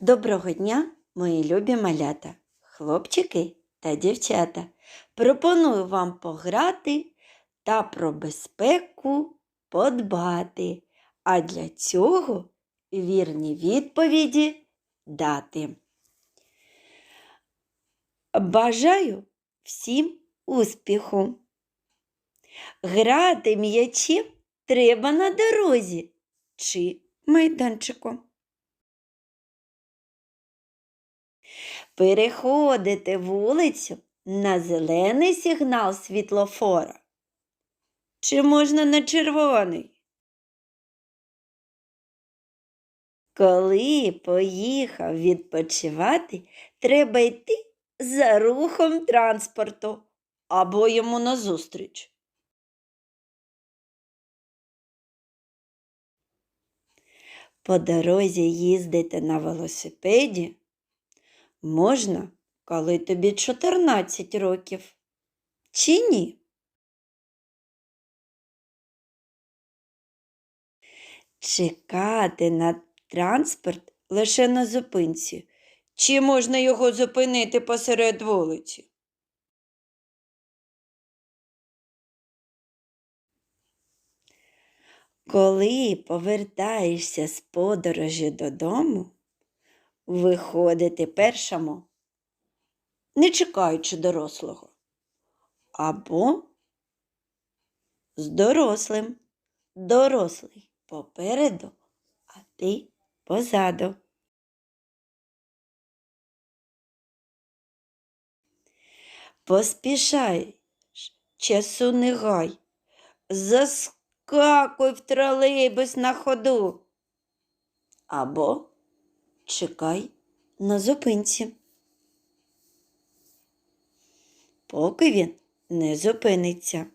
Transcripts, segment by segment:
Доброго дня, мої любі малята, хлопчики та дівчата. Пропоную вам пограти та про безпеку подбати, а для цього вірні відповіді дати. Бажаю всім успіху. Грати м'ячем треба на дорозі чи майданчику. Переходити вулицю на зелений сигнал світлофора. Чи можна на червоний? Коли поїхав відпочивати, треба йти за рухом транспорту або йому назустріч. По дорозі їздити на велосипеді можна, коли тобі 14 років. Чи ні? Чекати на транспорт лише на зупинці. Чи можна його зупинити посеред вулиці? Коли повертаєшся з подорожі додому, виходити першому, не чекаючи дорослого, або з дорослим, дорослий попереду, а ти позаду. Поспішаєш, часу не гай, заскакуй в тролейбус на ходу. Або чекай на зупинці. Поки він не зупиниться.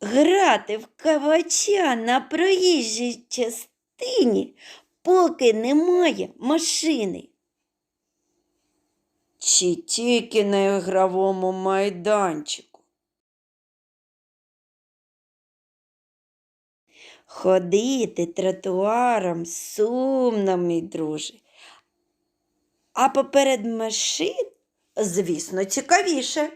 Грати в кавача на проїжджій частині, поки немає машини. Чи тільки на ігровому майданчику. Ходити тротуаром сумно, мій друже. А поперед машин, звісно, цікавіше.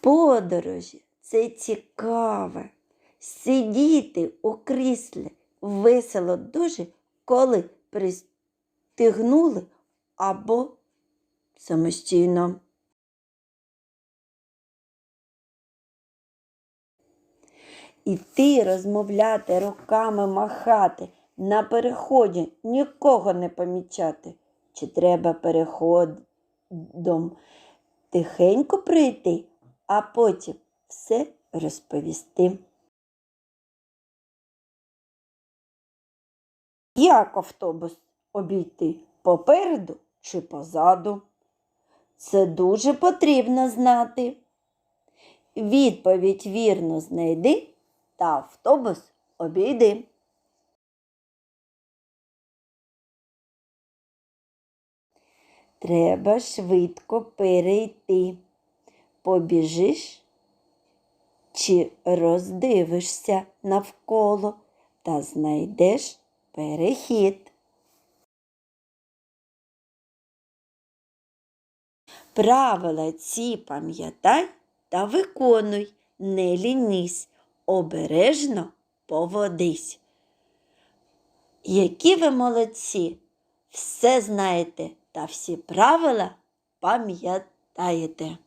Подорожі це цікаве. Сидіти у кріслі весело дуже, коли пристигнули або самостійно. Іти розмовляти, руками махати, на переході нікого не помічати. Чи треба переходом тихенько прийти, а потім все розповісти. Як автобус обійти попереду чи позаду? Це дуже потрібно знати. Відповідь вірно знайди та автобус обійди. Треба швидко перейти. Побіжиш чи роздивишся навколо та знайдеш перехід. Правила ці пам'ятай та виконуй, не лінись, обережно поводись. Які ви молодці, все знаєте та всі правила пам'ятаєте.